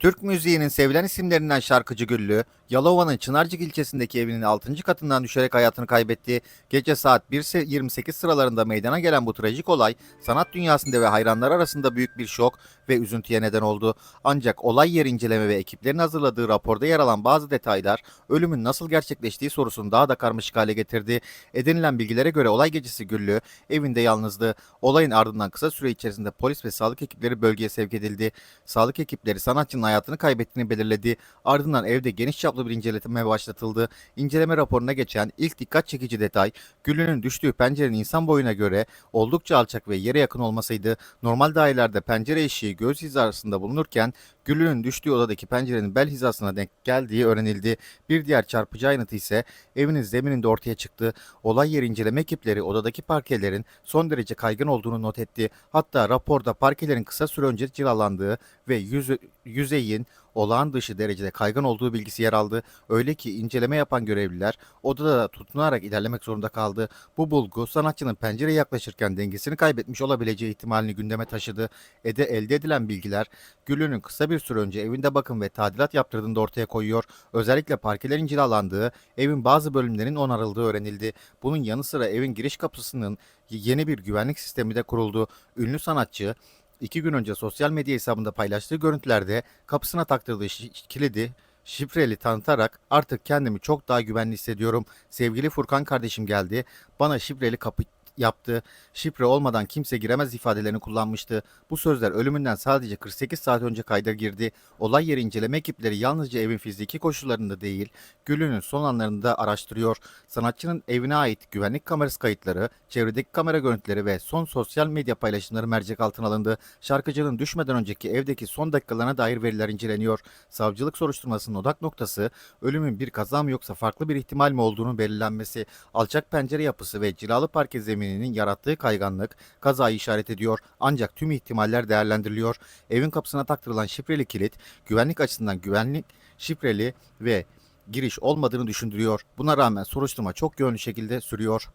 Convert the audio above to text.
Türk müziğinin sevilen isimlerinden şarkıcı Güllü, Yalova'nın Çınarcık ilçesindeki evinin 6. katından düşerek hayatını kaybetti. Gece saat 1.28 sıralarında meydana gelen bu trajik olay sanat dünyasında ve hayranlar arasında büyük bir şok ve üzüntüye neden oldu. Ancak olay yeri inceleme ve ekiplerin hazırladığı raporda yer alan bazı detaylar ölümün nasıl gerçekleştiği sorusunu daha da karmaşık hale getirdi. Edinilen bilgilere göre olay gecesi Güllü evinde yalnızdı. Olayın ardından kısa süre içerisinde polis ve sağlık ekipleri bölgeye sevk edildi. Sağlık ekipleri sanatçının hayatını kaybettiğini belirledi. Ardından evde geniş çaplı bir inceleme başlatıldı. İnceleme raporuna geçen ilk dikkat çekici detay Güllü'nün düştüğü pencerenin insan boyuna göre oldukça alçak ve yere yakın olmasıydı. Normal dairelerde pencere eşiği göz hizasında bulunurken Güllü'nün düştüğü odadaki pencerenin bel hizasına denk geldiği öğrenildi. Bir diğer çarpıcı ayrıntı ise evinin zemininde ortaya çıktı. Olay yeri inceleme ekipleri odadaki parkelerin son derece kaygın olduğunu not etti. Hatta raporda parkelerin kısa süre önce cilalandığı ve yüzü, yüzeyin olağan dışı derecede kaygan olduğu bilgisi yer aldı. Öyle ki inceleme yapan görevliler odada da tutunarak ilerlemek zorunda kaldı. Bu bulgu sanatçının pencereye yaklaşırken dengesini kaybetmiş olabileceği ihtimalini gündeme taşıdı. Ede elde edilen bilgiler Güllü'nün kısa bir süre önce evinde bakım ve tadilat yaptırdığını da ortaya koyuyor. Özellikle parkelerin cilalandığı, evin bazı bölümlerinin onarıldığı öğrenildi. Bunun yanı sıra evin giriş kapısının yeni bir güvenlik sistemi de kuruldu. Ünlü sanatçı iki gün önce sosyal medya hesabında paylaştığı görüntülerde kapısına taktırdığı kilidi şifreli tanıtarak artık kendimi çok daha güvenli hissediyorum. Sevgili Furkan kardeşim geldi. Bana şifreli kapı yaptı. Şifre olmadan kimse giremez ifadelerini kullanmıştı. Bu sözler ölümünden sadece 48 saat önce kayda girdi. Olay yeri inceleme ekipleri yalnızca evin fiziki koşullarında değil, Güllü'nün son anlarını da araştırıyor. Sanatçının evine ait güvenlik kamerası kayıtları, çevredeki kamera görüntüleri ve son sosyal medya paylaşımları mercek altına alındı. Şarkıcının düşmeden önceki evdeki son dakikalarına dair veriler inceleniyor. Savcılık soruşturmasının odak noktası ölümün bir kaza mı yoksa farklı bir ihtimal mi olduğunu belirlenmesi. Alçak pencere yapısı ve cilalı parke zemininin yarattığı kayganlık kazayı işaret ediyor. Ancak tüm ihtimaller değerlendiriliyor. Evin kapısına taktırılan şifreli kilit güvenlik açısından güvenlik şifreli ve giriş olmadığını düşündürüyor. Buna rağmen soruşturma çok yönlü şekilde sürüyor.